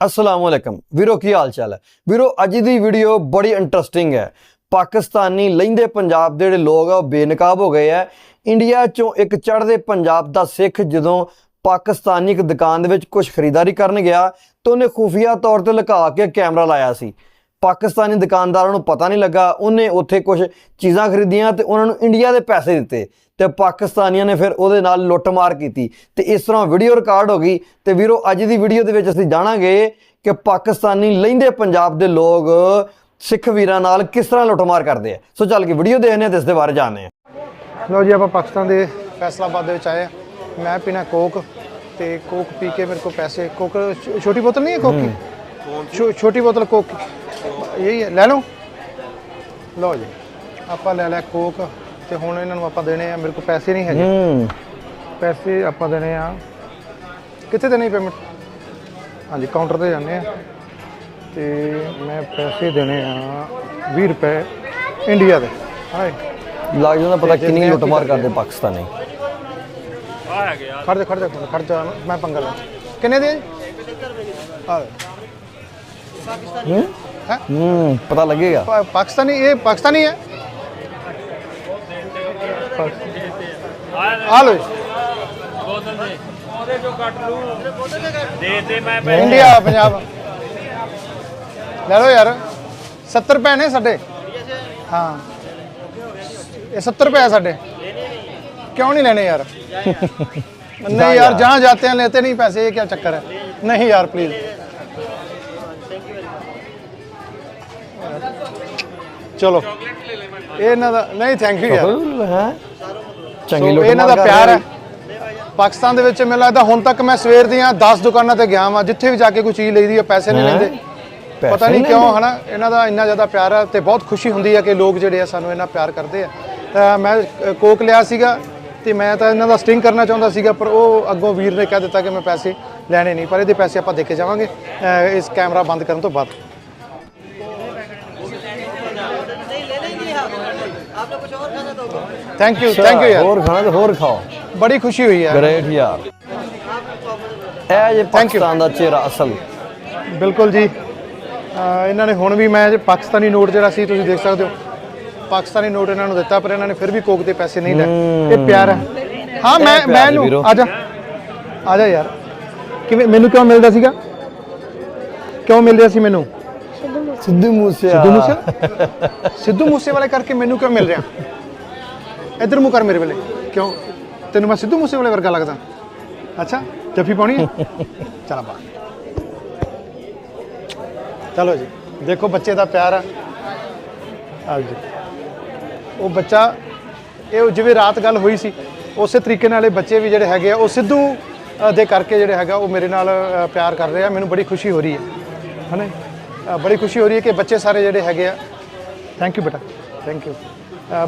ਅਸਲਾਮ ਵਾਲੇਕਮ ਵੀਰੋ ਕੀ ਹਾਲ ਚਾਲ ਹੈ ਵੀਰੋ ਅੱਜ ਦੀ ਵੀਡੀਓ ਬੜੀ ਇੰਟਰਸਟਿੰਗ ਹੈ ਪਾਕਿਸਤਾਨੀ ਲਹਿੰਦੇ ਪੰਜਾਬ ਦੇ ਜਿਹੜੇ ਲੋਕ ਆ ਉਹ ਬੇਨਕਾਬ ਹੋ ਗਏ ਆ ਇੰਡੀਆ ਚੋਂ ਇੱਕ ਚੜ੍ਹਦੇ ਪੰਜਾਬ ਦਾ ਸਿੱਖ ਜਦੋਂ ਪਾਕਿਸਤਾਨੀ ਇੱਕ ਦੁਕਾਨ ਦੇ ਵਿੱਚ ਕੁਝ ਖਰੀਦਦਾਰੀ ਕਰਨ ਗਿਆ ਤਾਂ ਉਹਨੇ ਖੁਫੀਆ ਤੌਰ ਤੇ ਲੁਕਾ ਕੇ ਕੈਮਰਾ ਲਾਇਆ ਸੀ ਪਾਕਿਸਤਾਨੀ ਦੁਕਾਨਦਾਰਾਂ ਨੂੰ ਪਤਾ ਨਹੀਂ ਲੱਗਾ ਉਹਨੇ ਉੱਥੇ ਕੁਝ ਚੀਜ਼ਾਂ ਖਰੀਦੀਆਂ ਤੇ ਉਹਨਾਂ ਨੂੰ ਇੰਡੀਆ ਦੇ ਪੈਸੇ ਦਿੱਤੇ ਤੇ ਪਾਕਿਸਤਾਨੀਆਂ ਨੇ ਫਿਰ ਉਹਦੇ ਨਾਲ ਲੁੱਟਮਾਰ ਕੀਤੀ। ਤੇ ਇਸ ਤਰ੍ਹਾਂ ਵੀਡੀਓ ਰਿਕਾਰਡ ਹੋ ਗਈ ਤੇ ਵੀਰੋ ਅੱਜ ਦੀ ਵੀਡੀਓ ਦੇ ਵਿੱਚ ਅਸੀਂ ਜਾਣਾਂਗੇ ਕਿ ਪਾਕਿਸਤਾਨੀ ਲਹਿੰਦੇ ਪੰਜਾਬ ਦੇ ਲੋਕ ਸਿੱਖ ਵੀਰਾਂ ਨਾਲ ਕਿਸ ਤਰ੍ਹਾਂ ਲੁੱਟਮਾਰ ਕਰਦੇ ਆ। ਸੋ ਚੱਲ ਕੇ ਵੀਡੀਓ ਦੇਖਦੇ ਹਾਂ ਤੇ ਇਸ ਦੇ ਬਾਰੇ ਜਾਣਦੇ ਹਾਂ। ਲੋ ਜੀ ਆਪਾਂ ਪਾਕਿਸਤਾਨ ਦੇ ਫੈਸਲਾਬਾਦ ਦੇ ਵਿੱਚ ਆਏ ਮੈਂ ਪੀਣਾ ਕੋਕ ਤੇ ਕੋਕ ਪੀ ਕੇ ਮੇਰੇ ਕੋਲ ਪੈਸੇ ਕੋਕ ਛੋਟੀ ਬੋਤਲ ਨਹੀਂ ਹੈ ਕੋਕ ਕੀ ਛੋ- ਛੋਟੀ ਬੋਤਲ ਕੋਕ ਕੀ ਇਹੀ ਹੈ ਲੈ ਲਓ ਲਓ ਜੀ ਆਪਾਂ ਲੈ ਲਿਆ ਕੋਕ ਤੇ ਹੁਣ ਇਹਨਾਂ ਨੂੰ ਆਪਾਂ ਦੇਣੇ ਆ ਮੇਰੇ ਕੋਲ ਪੈਸੇ ਨਹੀਂ ਹੈਗੇ ਹੂੰ ਪੈਸੇ ਆਪਾਂ ਦੇਣੇ ਆ ਕਿੱਥੇ ਦੇਣੀ ਪੇਮੈਂਟ ਹਾਂਜੀ ਕਾਊਂਟਰ ਤੇ ਜਾਂਦੇ ਆ ਤੇ ਮੈਂ ਪੈਸੇ ਦੇਣੇ ਆ 20 ਰੁਪਏ ਇੰਡੀਆ ਦੇ ਹਾਏ ਲੱਗ ਜਾਂਦਾ ਪਤਾ ਕਿੰਨੀ ਲੁੱਟਮਾਰ ਕਰਦੇ ਪਾਕਿਸਤਾਨੀ ਖੜ ਜਾ ਖੜ ਜਾ ਖੜ ਜਾ ਮੈਂ ਪੰਗਾ ਲਾਂ ਕਿੰਨੇ ਦੇ ਆ ਹੂੰ ਹੈ ਹੂੰ ਪਤਾ ਲੱਗੇਗਾ ਪਾ- ਪਾਕਿਸਤਾਨੀ ਇਹ ਪਾਕਿਸਤਾਨੀ ਹੈ ਆ ਲੋ ਦੇ ਦੇ ਮੈਂ ਇੰਡੀਆ ਪੰਜਾਬ ਲੈ ਲਓ ਯਾਰ 70 ਰੁਪਏ ਨੇ ਸਾਡੇ ਹਾਂ ਇਹ 70 ਰੁਪਏ ਆ ਸਾਡੇ क्यों नहीं लेने यार नहीं यार जहाँ जाते हैं लेते नहीं पैसे ये क्या चक्कर है नहीं यार प्लीज ਇਹ ਇਹਨਾਂ ਦਾ ਨਹੀਂ ਥੈਂਕ ਯੂ ਯਾਰ। ਹੈ ਚੰਗੀ ਲੁੱਟਮਾਰ ਇਹਨਾਂ ਦਾ ਪਿਆਰ। ਹੈ। ਪਾਕਿਸਤਾਨ ਦੇ ਵਿੱਚ ਮੈਨੂੰ ਲੱਗਦਾ ਹੁਣ ਤੱਕ ਮੈਂ ਸਵੇਰ ਦੀਆਂ 10 ਦੁਕਾਨਾਂ ਤੇ ਗਿਆ ਵਾਂ ਜਿੱਥੇ ਵੀ ਜਾ ਕੇ ਕੋਈ ਚੀਜ਼ ਲਈਦੀ ਹੈ ਪੈਸੇ ਨਹੀਂ? ਲੈਂਦੇ। ਪਤਾ ਨਹੀਂ ਕਿਉਂ ਹਨਾ ਇਹਨਾਂ ਦਾ ਇੰਨਾ ਜ਼ਿਆਦਾ ਪਿਆਰ ਹੈ ਤੇ ਬਹੁਤ ਖੁਸ਼ੀ ਹੁੰਦੀ ਹੈ ਕਿ ਲੋਕ ਜਿਹੜੇ ਆ ਸਾਨੂੰ ਇੰਨਾ ਪਿਆਰ ਕਰਦੇ ਆ। ਤਾਂ ਮੈਂ ਕੋਕ ਲਿਆ ਸੀਗਾ ਤੇ ਮੈਂ ਤਾਂ ਇਹਨਾਂ ਦਾ ਸਟਿੰਗ ਕਰਨਾ ਚਾਹੁੰਦਾ ਸੀਗਾ ਪਰ ਉਹ ਅੱਗੋਂ ਵੀਰ ਨੇ ਕਹਿ ਦਿੱਤਾ ਕਿ ਮੈਂ ਪੈਸੇ ਲੈਣੇ ਨਹੀਂ ਪਰ ਇਹਦੇ ਪੈਸੇ ਆਪਾਂ ਦੇ ਕੇ ਜਾਵਾਂਗੇ ਇਸ ਕੈਮਰਾ ਬੰਦ ਕਰਨ ਤੋਂ ਬਾਅਦ। ਥੈਂਕ ਯੂ ਥੈਂਕ ਯੂ ਯਾਰ। ਹੋਰ ਖਾਣਾ ਤੇ ਹੋਰ ਖਾਓ। ਬੜੀ ਖੁਸ਼ੀ ਹੋਈ ਹੈ ਗ੍ਰੇਟ ਯਾਰ। ਇਹ ਜੇ ਪਾਕਿਸਤਾਨ ਦਾ ਚਿਹਰਾ ਅਸਲ। ਬਿਲਕੁਲ ਜੀ। ਇਹਨਾਂ ਨੇ ਹੁਣ ਵੀ ਮੈਂ ਜੇ ਪਾਕਿਸਤਾਨੀ ਨੋਟ ਜਿਹੜਾ ਸੀ ਤੁਸੀਂ ਦੇਖ ਸਕਦੇ ਹੋ। ਪਾਕਿਸਤਾਨੀ ਨੋਟ ਇਹਨਾਂ ਨੂੰ ਦਿੱਤਾ ਪਰ ਇਹਨਾਂ ਨੇ ਫਿਰ ਵੀ ਕੋਕ ਦੇ ਪੈਸੇ ਨਹੀਂ ਲਏ। ਇਹ ਪਿਆਰ ਹੈ। ਹਾਂ ਮੈਂ ਮੈਂ। ਨੂੰ ਆ ਜਾ। ਆ ਜਾ ਯਾਰ। ਕਿਵੇਂ ਮੈਨੂੰ ਕਿਉਂ ਮਿਲਦਾ ਸੀਗਾ? ਕਿਉਂ ਮਿਲ ਰਿਹਾ ਸੀ ਮੈਨੂੰ? ਸਿੱਧੂ ਮੂਸੇ ਸਿੱਧੂ ਮੂਸੇ ਸਿੱਧੂ ਮੂਸੇ ਵਾਲੇ ਕਰਕੇ ਮੈਨੂੰ ਕਿਉਂ ਮਿਲ ਰਿਹਾ? ਇੱਧਰ ਮੂੰਹ ਕਰ ਮੇਰੇ ਵੇਲੇ। ਕਿਉਂ? ਤੈਨੂੰ ਮੈਂ ਸਿੱਧੂ ਮੂਸੇ ਵਾਲੇ ਵਰਗਾ ਲੱਗਦਾ। ਅੱਛਾ ਜੱਫੀ ਪਾਉਣੀ ਹੈ? ਚਲ ਬਾ। ਚਲੋ ਜੀ ਦੇਖੋ ਬੱਚੇ ਦਾ ਪਿਆਰ। ਆ ਆ ਜੀ। ਉਹ ਬੱਚਾ ਇਹ ਜਿਵੇਂ ਰਾਤ ਗੱਲ ਹੋਈ ਸੀ ਉਸੇ ਤਰੀਕੇ ਨਾਲ ਇਹ ਬੱਚੇ ਵੀ ਜਿਹੜੇ ਹੈਗੇ ਆ ਉਹ ਸਿੱਧੂ ਦੇ ਕਰਕੇ ਜਿਹੜੇ ਹੈਗਾ ਉਹ ਮੇਰੇ ਨਾਲ ਪਿਆਰ ਕਰ ਰਹੇ ਆ। ਮੈਨੂੰ ਬੜੀ ਖੁਸ਼ੀ ਹੋ ਰਹੀ ਹੈ। ਹਨਾ? ਬੜੀ ਖੁਸ਼ੀ ਹੋ ਰਹੀ ਹੈ ਕਿ ਬੱਚੇ ਸਾਰੇ ਜਿਹੜੇ ਹੈਗੇ ਆ। ਥੈਂਕ ਯੂ ਬੇਟਾ। ਥੈਂਕ ਯੂ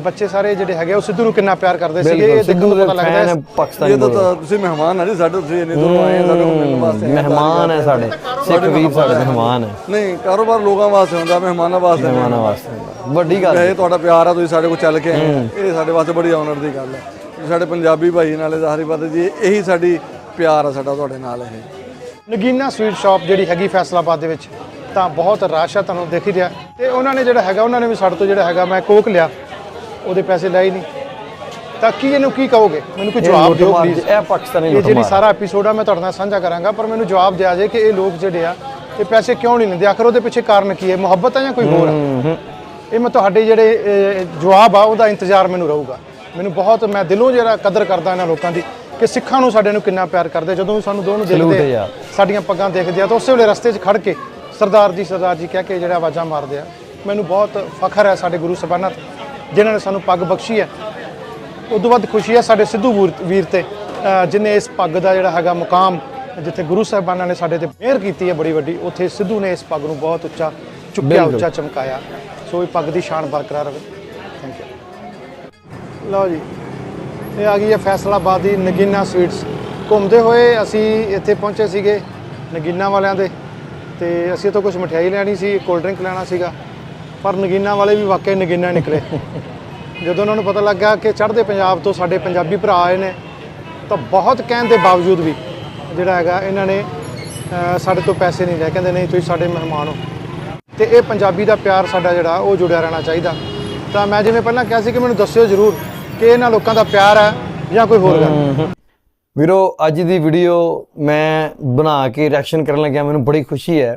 ਬੱਚੇ ਸਾਰੇ ਜਿਹੜੇ ਹੈਗੇ ਉਹ ਸਿੱਧੂ ਨੂੰ ਕਿੰਨਾ ਪਿਆਰ ਕਰਦੇ ਸੀਗੇ? ਇਹ ਦੇਖਣ ਪਤਾ ਲੱਗਦਾ ਹੈ ਪਾਕਿਸਤਾਨੀ ਇਹ ਤਾਂ ਤੁਸੀਂ ਮਹਿਮਾਨ ਆ ਜੀ ਸਾਡੇ ਤੁਸੀਂ ਇੰਨੇ ਦੂਰੋਂ ਆਏ ਸਾਡੇ ਕੋਲ ਮਿਲਣ ਵਾਸਤੇ ਮਹਿਮਾਨ ਹੈ ਸਾਡੇ। ਸਿੱਖ ਵੀਰ ਸਾਡੇ ਮਹਿਮਾਨ ਹੈ। ਨਹੀਂ ਕਾਰੋਬਾਰ ਲੋਕਾਂ ਵਾਸਤੇ ਹੁੰਦਾ ਮਹਿਮਾਨਾਂ ਵਾਸਤੇ ਨਹੀਂ ਮਹਿਮਾਨਾਂ ਵਾਸਤੇ ਵੱਡੀ ਗੱਲ ਹੈ। ਇਹ ਤੁਹਾਡਾ ਪਿਆਰ ਆ ਤੁਸੀਂ ਸਾਡੇ ਕੋਲ ਚੱਲ ਕੇ ਆਏ। ਇਹ ਸਾਡੇ ਵਾਸਤੇ ਬੜੀ ਆਨਰ ਦੀ ਗੱਲ ਹੈ। ਤੁਸੀਂ ਸਾਡੇ ਪੰਜਾਬੀ ਭਾਈ ਨਾਲੇ ਜ਼ਾਹਰੀ ਬਾਤ ਜੀ ਇਹੀ ਸਾਡੀ ਪਿਆਰ ਆ ਸਾਡਾ ਤੁਹਾਡੇ ਨਾਲ ਇਹ। ਨਗੀਨਾ ਸਵੀਟ ਸ਼ਾਪ ਜਿਹੜੀ ਹੈਗੀ ਫੈਸਲਾਬਾਦ ਦੇ ਵਿੱਚ ਤਾਂ ਬਹੁਤ ਰਸ਼ ਆ ਤੁਹਾਨੂੰ ਦੇਖ ਹੀ ਰਿਹਾ। ਤੇ ਉਹਨਾਂ ਨੇ ਜਿਹੜਾ ਹੈਗਾ ਉਹਨਾਂ ਨੇ ਵੀ ਸਾਡੇ ਤੋਂ ਜਿਹੜਾ ਹੈਗਾ ਮੈਂ ਕੋਕ ਲਿਆ। ਉਹਦੇ ਪੈਸੇ ਲਏ ਹੀ ਨਹੀਂ। ਤਾਂ ਕੀ ਇਹਨੂੰ ਕੀ ਕਹੋਗੇ? ਮੈਨੂੰ ਕੋਈ ਜਵਾਬ ਦਿਓ ਪਲੀਜ਼ ਇਹ ਪਾਕਿਸਤਾਨੀ ਇਹ ਜਿਹੜੀ। ਸਾਰਾ ਐਪੀਸੋਡ ਆ ਮੈਂ ਤੁਹਾਡੇ ਨਾਲ ਸਾਂਝਾ ਕਰਾਂਗਾ ਪਰ ਮੈਨੂੰ ਜਵਾਬ ਦਿਆ ਜੇ ਕਿ ਇਹ ਲੋਕ ਜਿਹੜੇ ਆ ਇਹ ਪੈਸੇ ਕਿਉਂ ਨਹੀਂ ਲੈਂਦੇ? ਆਖਰ ਉਹਦੇ ਪਿੱਛੇ ਕਾਰਨ ਕੀ ਹੈ? ਮੁਹੱਬਤ ਹੈ ਜਾਂ ਕੋਈ ਹੋਰ ਇਹ ਮੈਂ ਤੁਹਾਡੇ ਜਿਹੜੇ ਜਵਾਬ ਆ ਉਹਦਾ ਇੰਤਜ਼ਾਰ ਮੈਨੂੰ ਰਹੂਗਾ। ਮੈਨੂੰ ਬਹੁਤ ਮੈਂ ਦਿਲੋਂ ਜਿਹੜਾ ਕਦਰ ਕਰਦਾ ਇਹਨਾਂ ਲੋਕਾਂ ਦੀ ਕਿ ਸਿੱਖਾਂ ਨੂੰ ਸਾਡੇ ਨੂੰ ਕਿੰਨਾ ਪਿਆਰ ਕਰਦੇ ਜਦੋਂ ਵੀ ਸਾਨੂੰ ਦੋਨੋਂ ਦੇਖਦੇ। ਆ ਸਾਡੀਆਂ ਪੱਗਾਂ ਦੇਖਦੇ ਆ ਤਾਂ ਉਸੇ ਵੇਲੇ ਰਸਤੇ 'ਚ ਖੜ ਕੇ ਸਰਦਾਰ ਜੀ ਸਰਦਾਰ ਜੀ ਕਹਿ ਕੇ ਜਿਹੜਾ ਆਵਾਜ਼ਾਂ ਮਾਰਦੇ ਆ ਮੈਨੂੰ ਬਹੁਤ ਫਖਰ ਹੈ ਸਾਡੇ ਗੁਰੂ ਸਾਹਿਬਾਨਾਂ ਤੇ। ਜਿਨ੍ਹਾਂ ਨੇ ਸਾਨੂੰ ਪੱਗ ਬਖਸ਼ੀ ਹੈ। ਉਦੋਂ ਵੱਧ ਖੁਸ਼ੀ ਹੈ ਸਾਡੇ ਸਿੱਧੂ ਵੀਰ- ਤੇ ਜਿਨੇ ਇਸ ਪੱਗ ਦਾ ਜਿਹੜਾ ਹੈਗਾ ਮੁਕਾਮ ਜਿੱਥੇ ਗੁਰੂ ਸਾਹਿਬਾਨਾਂ ਨੇ ਸਾਡੇ ਤੇ ਮਿਹਰ ਕੀਤੀ ਹੈ ਬੜੀ ਵੱਡੀ ਉੱਥੇ ਸਿੱਧੂ ਨੇ ਇਸ ਪੱਗ ਨੂੰ ਬਹੁਤ ਉੱਚਾ ਚੁੱਕਿਆ। ਉੱਚਾ ਚਮਕਾਇਆ। ਸੋ ਇਹ ਪੱਗ ਦੀ ਸ਼ਾਨ ਬਰਕਰਾਰ ਰਹੇ। ਥੈਂਕ ਯੂ ਲਓ ਜੀ ਇਹ ਆ ਗਈ ਹੈ ਫੈਸਲਾਬਾਦ ਦੀ ਨਗੀਨਾ ਸਵੀਟਸ। ਘੁੰਮਦੇ ਹੋਏ ਅਸੀਂ ਇੱਥੇ ਪਹੁੰਚੇ ਸੀਗੇ ਨਗੀਨਾ ਵਾਲਿਆਂ ਦੇ ਤੇ ਅਸੀਂ ਤੋਂ ਕੁਝ ਮਠਿਆਈ ਲੈਣੀ ਸੀ ਕੋਲਡ ਡਰਿੰਕ ਲੈਣਾ ਸੀਗਾ। ਪਰ ਨਗੀਨਾ ਵਾਲੇ ਵੀ ਵਾਕਈ ਨਗੀਨਾ ਨਿਕਲੇ। ਜਦੋਂ ਉਹਨਾਂ ਨੂੰ ਪਤਾ ਲੱਗਾ ਕਿ ਚੜ੍ਹਦੇ ਪੰਜਾਬ ਤੋਂ ਸਾਡੇ ਪੰਜਾਬੀ ਭਰਾ ਆਏ ਨੇ, ਤਾਂ ਬਹੁਤ ਕਹਿਣ ਦੇ ਬਾਵਜੂਦ ਵੀ ਜਿਹੜਾ ਹੈਗਾ, ਇਹਨਾਂ ਨੇ ਸਾਡੇ ਤੋਂ ਪੈਸੇ ਨਹੀਂ ਲੈ ਕਹਿੰਦੇ ਨਹੀਂ, ਤੁਸੀਂ ਸਾਡੇ ਮਹਿਮਾਨ ਹੋ। ਤੇ ਇਹ ਪੰਜਾਬੀ ਦਾ ਪਿਆਰ ਸਾਡਾ ਜਿਹੜਾ, ਉਹ ਜੁੜਿਆ ਰਹਿਣਾ ਚਾਹੀਦਾ। ਤਾਂ ਮੈਂ ਜਿਵੇਂ ਪਹਿਲਾਂ ਕਿਹਾ ਸੀ ਕਿ ਮੈਨੂੰ ਦੱਸਿਓ ਜ਼ਰੂਰ ਕਿ ਇਹਨਾਂ ਲੋਕਾਂ ਦਾ ਪਿਆਰ ਹੈ ਜਾਂ ਕੋਈ ਹੋਰ ਗੱਲ। ਵੀਰੋ, ਅੱਜ ਦੀ ਵੀਡੀਓ ਮੈਂ ਬਣਾ ਕੇ ਰਿਐਕਸ਼ਨ ਕਰਨ ਲੱਗਿਆ, ਮੈਨੂੰ ਬੜੀ ਖੁਸ਼ੀ ਹੈ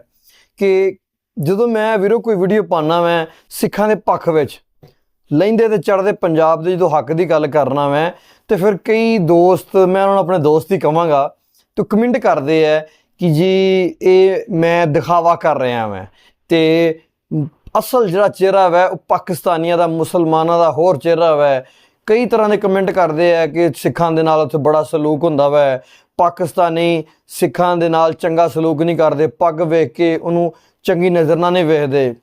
ਕਿ ਜਦੋਂ ਮੈਂ ਵੀਰੋ ਕੋਈ ਵੀਡੀਓ ਪਾਣਾ ਮੈਂ ਸਿੱਖਾਂ ਦੇ ਪੱਖ ਵਿੱਚ, ਲੈਂਦੇ ਤੇ ਚੜਦੇ ਪੰਜਾਬ ਦੇ ਜਦੋਂ ਹੱਕ ਦੀ ਗੱਲ ਕਰਨਾ ਮੈਂ ਤੇ ਫਿਰ ਕਈ ਦੋਸਤ, ਮੈਂ ਉਹਨਾਂ ਨੂੰ ਆਪਣੇ ਦੋਸਤ ਹੀ ਕਵਾਂਗਾ, ਤੇ ਕਮੈਂਟ ਕਰਦੇ ਆ ਕਿ ਜੀ ਇਹ ਮੈਂ ਦਿਖਾਵਾ ਕਰ ਰਿਹਾ ਮੈਂ ਤੇ ਅਸਲ ਜਿਹੜਾ ਚਿਹਰਾ ਵੈ ਉਹ ਪਾਕਿਸਤਾਨੀਆਂ ਦਾ, ਮੁਸਲਮਾਨਾਂ ਦਾ ਹੋਰ ਚਿਹਰਾ ਵੈ। ਕਈ ਤਰ੍ਹਾਂ ਦੇ ਕਮੈਂਟ ਕਰਦੇ ਆ ਕਿ ਸਿੱਖਾਂ ਦੇ ਨਾਲ ਉੱਥੇ ਬੜਾ ਸਲੂਕ ਹੁੰਦਾ ਵੈ। ਪਾਕਿਸਤਾਨੀ ਸਿੱਖਾਂ ਦੇ ਨਾਲ ਚੰਗਾ ਸਲੂਕ ਨਹੀਂ ਕਰਦੇ, ਪੱਗ ਵੇਖ ਕੇ ਉਹਨੂੰ ਚੰਗੀ ਨਜ਼ਰ ਨਾਲ ਨਹੀਂ ਵੇਖਦੇ।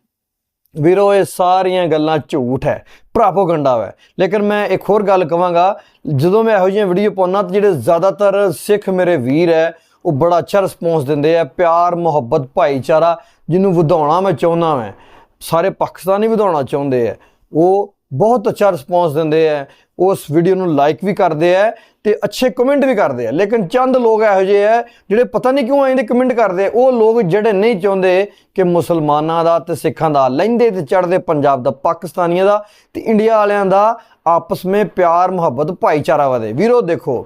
ਵੀਰੋ, ਇਹ ਸਾਰੀਆਂ ਗੱਲਾਂ ਝੂਠ ਹੈ, ਪ੍ਰਾਪੋਗੰਡਾ ਹੈ। ਲੇਕਿਨ ਮੈਂ ਇੱਕ ਹੋਰ ਗੱਲ ਕਵਾਂਗਾ, ਜਦੋਂ ਮੈਂ ਇਹੋ ਜਿਹੀਆਂ ਵੀਡੀਓ ਪਾਉਣਾ ਤਾਂ ਜਿਹੜੇ ਜ਼ਿਆਦਾਤਰ ਸਿੱਖ ਮੇਰੇ ਵੀਰ ਹੈ, ਉਹ ਬੜਾ ਅੱਛਾ ਰਿਸਪੌਂਸ ਦਿੰਦੇ ਆ, ਪਿਆਰ, ਮੁਹੱਬਤ, ਭਾਈਚਾਰਾ, ਜਿਹਨੂੰ ਵਧਾਉਣਾ ਮੈਂ ਚਾਹੁੰਦਾ ਮੈਂ। ਸਾਰੇ ਪਾਕਿਸਤਾਨੀ ਵਧਾਉਣਾ ਚਾਹੁੰਦੇ ਆ। ਉਹ ਬਹੁਤ ਅੱਛਾ ਰਿਸਪੌਂਸ ਦਿੰਦੇ ਆ। ਉਸ ਵੀਡੀਓ ਨੂੰ ਲਾਈਕ ਵੀ ਕਰਦੇ ਆ ਤੇ ਅੱਛੇ ਕਮੈਂਟ ਵੀ ਕਰਦੇ ਆ। ਲੇਕਿਨ ਚੰਦ ਲੋਕ ਇਹੋ ਜਿਹੇ ਆ ਜਿਹੜੇ ਪਤਾ ਨਹੀਂ ਕਿਉਂ ਐਂ ਦੇ ਕਮੈਂਟ ਕਰਦੇ। ਉਹ ਲੋਕ ਜਿਹੜੇ ਨਹੀਂ ਚਾਹੁੰਦੇ ਕਿ ਮੁਸਲਮਾਨਾਂ ਦਾ ਤੇ ਸਿੱਖਾਂ ਦਾ, ਲੈਂਦੇ ਤੇ ਚੜਦੇ ਪੰਜਾਬ ਦਾ, ਪਾਕਿਸਤਾਨੀਆਂ ਦਾ ਤੇ ਇੰਡੀਆ ਵਾਲਿਆਂ ਦਾ ਆਪਸ ਵਿੱਚ ਪਿਆਰ, ਮੁਹੱਬਤ, ਭਾਈਚਾਰਾ ਵਧੇ। ਵੀਰੋ ਦੇਖੋ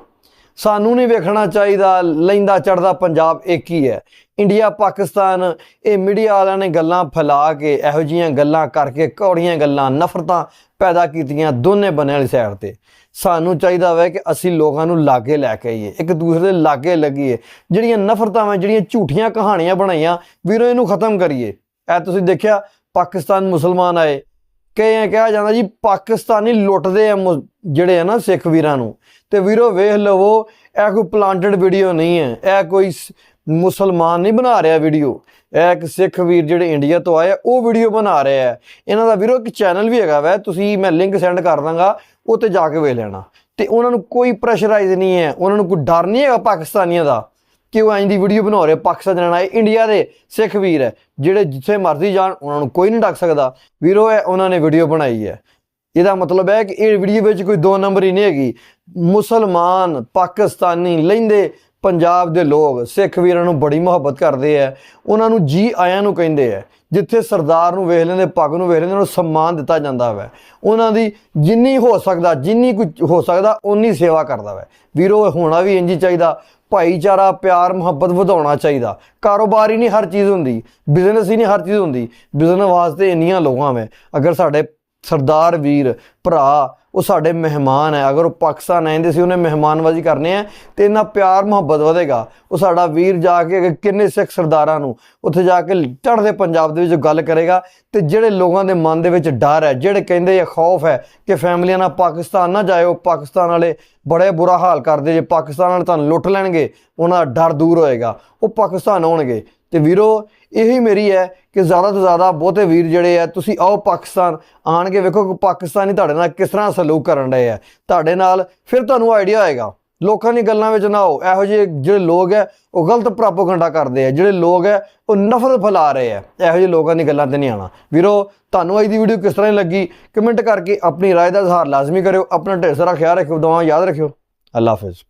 ਸਾਨੂੰ ਨਹੀਂ ਵੇਖਣਾ ਚਾਹੀਦਾ, ਲੈਂਦਾ ਚੜਦਾ ਪੰਜਾਬ ਇੱਕ ਹੀ ਹੈ। ਇੰਡੀਆ, ਪਾਕਿਸਤਾਨ, ਇਹ ਮੀਡੀਆ ਵਾਲਿਆਂ ਨੇ ਗੱਲਾਂ ਫੈਲਾ ਕੇ, ਇਹੋ ਜੀਆਂ ਗੱਲਾਂ ਕਰਕੇ, ਕੌੜੀਆਂ ਗੱਲਾਂ, ਨਫ਼ਰਤਾਂ ਪੈਦਾ ਕੀਤੀਆਂ ਦੋਨੇ ਬੰਨੇ ਵਾਲੀ ਸਾਈਡ ਤੇ। ਸਾਨੂੰ ਚਾਹੀਦਾ ਵੈ ਕਿ ਅਸੀਂ ਲੋਕਾਂ ਨੂੰ ਲਾਗੇ ਲੈ ਕੇ ਆਈਏ, ਇੱਕ ਦੂਸਰੇ ਦੇ ਲਾਗੇ ਲੱਗੀਏ। ਜਿਹੜੀਆਂ ਨਫ਼ਰਤਾਂ ਵਾ ਜਿਹੜੀਆਂ ਝੂਠੀਆਂ ਕਹਾਣੀਆਂ ਬਣਾਈਆਂ, ਵੀਰੋ ਇਹਨੂੰ ਖਤਮ ਕਰੀਏ। ਇਹ ਤੁਸੀਂ ਦੇਖਿਆ, ਪਾਕਿਸਤਾਨ ਮੁਸਲਮਾਨ ਆਏ ਕਈ ਕਿਹਾ ਜਾਂਦਾ ਜੀ, ਪਾਕਿਸਤਾਨੀ ਲੁੱਟਦੇ ਆ ਮੁ- ਜਿਹੜੇ ਆ ਨਾ ਸਿੱਖ ਵੀਰਾਂ ਨੂੰ। ਤੇ ਵੀਰੋ, ਵੇਖ ਲਵੋ, ਇਹ ਕੋਈ ਪਲਾਂਟਡ ਵੀਡੀਓ ਨਹੀਂ ਹੈ। ਇਹ ਕੋਈ ਸ- ਮੁਸਲਮਾਨ ਨਹੀਂ ਬਣਾ ਰਿਹਾ ਵੀਡੀਓ ਇਹ ਇੱਕ ਸਿੱਖ ਵੀਰ ਜਿਹੜੇ ਇੰਡੀਆ ਤੋਂ ਆਏ ਉਹ ਵੀਡੀਓ ਬਣਾ ਰਿਹਾ ਹੈ। ਇਹਨਾਂ ਦਾ ਵੀਰੋ, ਇੱਕ ਚੈਨਲ ਵੀ ਹੈਗਾ ਵੈ, ਤੁਸੀਂ ਮੈਂ ਲਿੰਕ ਸੈਂਡ ਕਰ ਦਾਂਗਾ ਉਹ ਤੇ ਜਾ ਕੇ ਵੇਖ ਲੈਣਾ। ਤੇ ਉਹਨਾਂ ਨੂੰ ਕੋਈ ਪ੍ਰੈਸ਼ਰਾਈਜ਼ ਨਹੀਂ ਹੈ, ਉਹਨਾਂ ਨੂੰ ਕੋਈ ਡਰ ਨਹੀਂ ਹੈਗਾ ਪਾਕਿਸਤਾਨੀਆਂ ਦਾ। ਕਿ ਉਹ ਇੰਜ ਦੀ ਵੀਡੀਓ ਬਣਾ ਰਹੇ ਪਾਕਿਸਤਾਨ ਆਏ ਇੰਡੀਆ ਦੇ ਸਿੱਖ ਵੀਰ ਹੈ, ਜਿਹੜੇ ਜਿੱਥੇ ਮਰਜ਼ੀ ਜਾਣ, ਉਹਨਾਂ ਨੂੰ ਕੋਈ ਨਹੀਂ ਡੱਕ ਸਕਦਾ। ਵੀਰੋ ਹੈ ਉਹਨਾਂ ਨੇ ਵੀਡੀਓ ਬਣਾਈ ਹੈ। ਇਹਦਾ ਮਤਲਬ ਹੈ ਕਿ ਇਹ ਵੀਡੀਓ ਵਿੱਚ ਕੋਈ ਦੋ ਨੰਬਰ ਹੀ ਨਹੀਂ ਹੈਗੀ। ਮੁਸਲਮਾਨ, ਪਾਕਿਸਤਾਨੀ, ਲੈਂਦੇ ਪੰਜਾਬ ਦੇ ਲੋਕ, ਸਿੱਖ ਵੀਰਾਂ ਨੂੰ ਬੜੀ ਮੁਹੱਬਤ ਕਰਦੇ ਆ। ਉਹਨਾਂ ਨੂੰ ਜੀ ਆਇਆਂ ਨੂੰ ਕਹਿੰਦੇ ਆ, ਜਿੱਥੇ ਸਰਦਾਰ ਨੂੰ ਵੇਖ ਲੈਂਦੇ ਪੱਗ ਨੂੰ ਵੇਖ ਲੈਂਦੇ, ਉਹਨੂੰ ਸਨਮਾਨ ਦਿੱਤਾ ਜਾਂਦਾ ਵੈ। ਉਹਨਾਂ ਦੀ ਜਿੰਨੀ ਹੋ ਸਕਦਾ, ਜਿੰਨੀ ਕੁ ਹੋ ਸਕਦਾ ਉਨੀ ਸੇਵਾ ਕਰਦਾ ਵੈ। ਵੀਰੋ ਇਹ ਹੋਣਾ ਵੀ ਇੰਜ ਹੀ ਚਾਹੀਦਾ। ਭਾਈਚਾਰਾ, ਪਿਆਰ, ਮੁਹੱਬਤ ਵਧਾਉਣਾ ਚਾਹੀਦਾ। ਕਾਰੋਬਾਰ ਹੀ ਨਹੀਂ ਹਰ ਚੀਜ਼ ਹੁੰਦੀ। ਬਿਜ਼ਨਸ ਹੀ ਨਹੀਂ ਹਰ ਚੀਜ਼ ਹੁੰਦੀ। ਬਿਜ਼ਨਸ ਵਾਸਤੇ ਇੰਨੀਆਂ ਲੋਕਾਂ ਵੇ। ਅਗਰ ਸਾਡੇ ਸਰਦਾਰ, ਵੀਰ, ਭਰਾ ਉਹ ਸਾਡੇ ਮਹਿਮਾਨ ਹੈ। ਅਗਰ ਉਹ ਪਾਕਿਸਤਾਨ ਆਉਂਦੇ ਸੀ, ਉਹਨੇ ਮਹਿਮਾਨਵਾਜੀ ਕਰਨੇ ਆ ਤੇ ਇੰਨਾ ਪਿਆਰ ਮੁਹੱਬਤ ਵਧੇਗਾ। ਉਹ ਸਾਡਾ ਵੀਰ ਜਾ ਕੇ ਕਿੰਨੇ ਸਿੱਖ ਸਰਦਾਰਾਂ ਨੂੰ ਉੱਥੇ ਜਾ ਕੇ ਚੜ੍ਹਦੇ ਪੰਜਾਬ ਦੇ ਵਿੱਚ ਗੱਲ ਕਰੇਗਾ ਤੇ ਜਿਹੜੇ ਲੋਕਾਂ ਦੇ ਮਨ ਦੇ ਵਿੱਚ ਡਰ ਹੈ, ਜਿਹੜੇ ਕਹਿੰਦੇ ਆ ਖੌਫ ਹੈ ਕਿ ਫੈਮਲੀਆਂ ਨਾਲ ਪਾਕਿਸਤਾਨ ਨਾ ਜਾਇਓ, ਪਾਕਿਸਤਾਨ ਵਾਲੇ ਬੜੇ ਬੁਰਾ ਹਾਲ ਕਰਦੇ, ਜੇ ਪਾਕਿਸਤਾਨ ਵਾਲੇ ਤੁਹਾਨੂੰ ਲੁੱਟ ਲੈਣਗੇ, ਉਹਨਾਂ ਦਾ ਡਰ ਦੂਰ ਹੋਏਗਾ। ਉਹ ਪਾਕਿਸਤਾਨ ਆਉਣਗੇ। ਤੇ ਵੀਰੋ ਇਹੀ ਮੇਰੀ ਹੈ ਕਿ ਜ਼ਿਆਦਾ ਤੋਂ ਜ਼ਿਆਦਾ ਬਹੁਤੇ ਵੀਰ ਜਿਹੜੇ ਆ ਤੁਸੀਂ ਆਓ ਪਾਕਿਸਤਾਨ ਆਣ ਕੇ ਵੇਖੋ ਕਿ ਪਾਕਿਸਤਾਨੀ ਤੁਹਾਡੇ ਨਾਲ ਕਿਸ ਤਰ੍ਹਾਂ ਸਲੂਕ ਕਰਨ ਰਹੇ ਆ ਤੁਹਾਡੇ ਨਾਲ ਫਿਰ ਤੁਹਾਨੂੰ ਆਈਡੀਆ ਹੋਏਗਾ ਲੋਕਾਂ ਦੀ ਗੱਲਾਂ ਵਿੱਚ ਨਾ ਆਓ ਇਹੋ ਜਿਹੇ ਜਿਹੜੇ ਲੋਕ ਹੈ ਉਹ ਗਲਤ ਪ੍ਰਾਪੋਗੰਡਾ ਕਰਦੇ ਆ ਜਿਹੜੇ ਲੋਕ ਹੈ ਉਹ ਨਫ਼ਰਤ ਫੈਲਾ ਰਹੇ ਆ ਇਹੋ ਜਿਹੇ ਲੋਕਾਂ ਦੀ ਗੱਲਾਂ ਤੇ ਨਹੀਂ ਆਣਾ ਵੀਰੋ ਤੁਹਾਨੂੰ ਅੱਜ ਦੀ ਵੀਡੀਓ ਕਿਸ ਤਰ੍ਹਾਂ ਦੀ ਲੱਗੀ ਕਮੈਂਟ ਕਰਕੇ ਆਪਣੀ رائے ਦਾ ਇਜ਼ਹਾਰ ਲਾਜ਼ਮੀ ਕਰਿਓ ਆਪਣਾ ਢੇਰ ਸਾਰਾ ਖਿਆਲ ਰੱਖਿਓ ਦੁਆ ਯਾਦ ਰੱਖਿਓ ਅੱਲਾ ਹਾਫਿਜ਼